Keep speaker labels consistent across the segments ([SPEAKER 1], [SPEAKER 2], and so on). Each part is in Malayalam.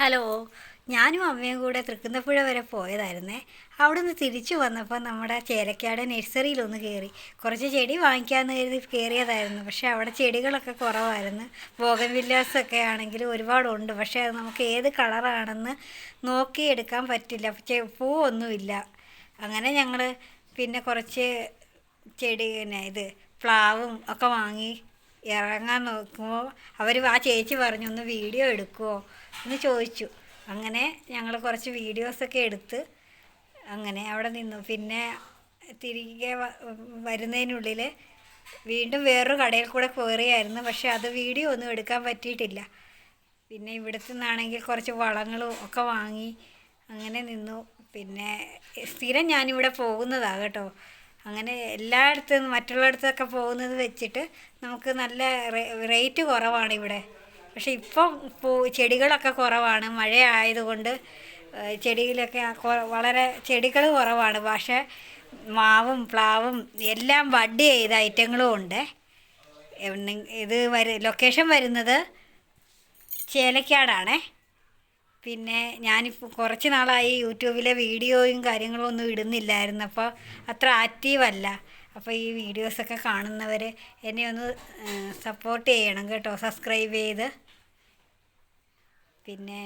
[SPEAKER 1] ഹലോ ഞാനും അമ്മയും കൂടെ തൃക്കുന്നപ്പുഴ വരെ പോയതായിരുന്നേ. അവിടുന്ന് തിരിച്ചു വന്നപ്പോൾ നമ്മുടെ ചേലക്കാട് നഴ്സറിയിലൊന്ന് കയറി കുറച്ച് ചെടി വാങ്ങിക്കാമെന്ന് കരുതി കയറിയതായിരുന്നു പക്ഷേ അവിടെ ചെടികളൊക്കെ കുറവായിരുന്നു. ബോഗൻ ആണെങ്കിൽ ഒരുപാടുണ്ട്. പക്ഷേ അത് നമുക്ക് ഏത് കളറാണെന്ന് നോക്കിയെടുക്കാൻ പറ്റില്ല. പൂവൊന്നുമില്ല. അങ്ങനെ ഞങ്ങൾ പിന്നെ കുറച്ച് ചെടി പിന്നെ ഇത് പ്ലാവും ഒക്കെ വാങ്ങി ഇറങ്ങാൻ നോക്കുമ്പോൾ അവർ ആ ചേച്ചി പറഞ്ഞു ഒന്ന് വീഡിയോ എടുക്കുമോ എന്ന് ചോദിച്ചു. അങ്ങനെ ഞങ്ങൾ കുറച്ച് വീഡിയോസൊക്കെ എടുത്ത് അങ്ങനെ അവിടെ നിന്നു. പിന്നെ തിരികെ വരുന്നതിനുള്ളിൽ വീണ്ടും വേറൊരു കടയിൽ കൂടെ കയറിയായിരുന്നു പക്ഷെ അത് വീഡിയോ ഒന്നും എടുക്കാൻ പറ്റിയിട്ടില്ല. പിന്നെ ഇവിടുത്തെ നിന്നാണെങ്കിൽ കുറച്ച് വളങ്ങളും ഒക്കെ വാങ്ങി അങ്ങനെ നിന്നു. പിന്നെ സ്ഥിരം ഞാനിവിടെ പോകുന്നതാണ് കേട്ടോ. അങ്ങനെ എല്ലായിടത്തു നിന്നും മറ്റുള്ളിടത്തൊക്കെ പോകുന്നത് വെച്ചിട്ട് നമുക്ക് നല്ല റേറ്റ് കുറവാണ് ഇവിടെ. പക്ഷെ ഇപ്പം പൂ ചെടികളൊക്കെ കുറവാണ്. മഴ ആയതുകൊണ്ട് ചെടിയിലൊക്കെ വളരെ ചെടികൾ കുറവാണ്. പക്ഷേ മാവും പ്ലാവും എല്ലാം ബഡ് ചെയ്ത ഐറ്റങ്ങളും ഉണ്ട്. ഇത് വര ലൊക്കേഷൻ വരുന്നത് ചേലക്കാടാണേ. പിന്നെ ഞാനിപ്പോൾ കുറച്ച് നാളായി യൂട്യൂബിലെ വീഡിയോയും കാര്യങ്ങളും ഒന്നും ഇടുന്നില്ലായിരുന്നു. അപ്പോൾ അത്ര ആക്റ്റീവല്ല അപ്പോൾ ഈ വീഡിയോസൊക്കെ കാണുന്നവർ എന്നെ ഒന്ന് സപ്പോർട്ട് ചെയ്യണം കേട്ടോ. സബ്സ്ക്രൈബ് ചെയ്ത്. പിന്നെ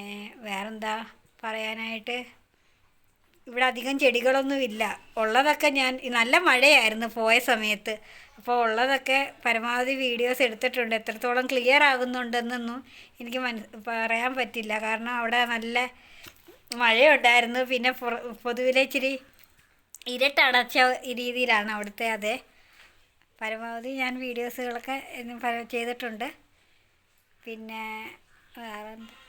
[SPEAKER 1] വേറെന്താ പറയാനായിട്ട്? ഇവിടെ അധികം ചെടികളൊന്നുമില്ല ഉള്ളതൊക്കെ ഞാൻ നല്ല മഴയായിരുന്നു പോയ സമയത്ത്. അപ്പോൾ ഉള്ളതൊക്കെ പരമാവധി വീഡിയോസ് എടുത്തിട്ടുണ്ട്. എത്രത്തോളം ക്ലിയർ ആകുന്നുണ്ടെന്നൊന്നും എനിക്ക് മനസ് പറയാൻ പറ്റില്ല. കാരണം അവിടെ നല്ല മഴയുണ്ടായിരുന്നു. പിന്നെ പൊതുവിലെ ഇച്ചിരി ഇരട്ടടച്ച രീതിയിലാണ് അവിടുത്തെ അതെ. പരമാവധി ഞാൻ വീഡിയോസുകളൊക്കെ ചെയ്തിട്ടുണ്ട്. പിന്നെ വേറെന്താ?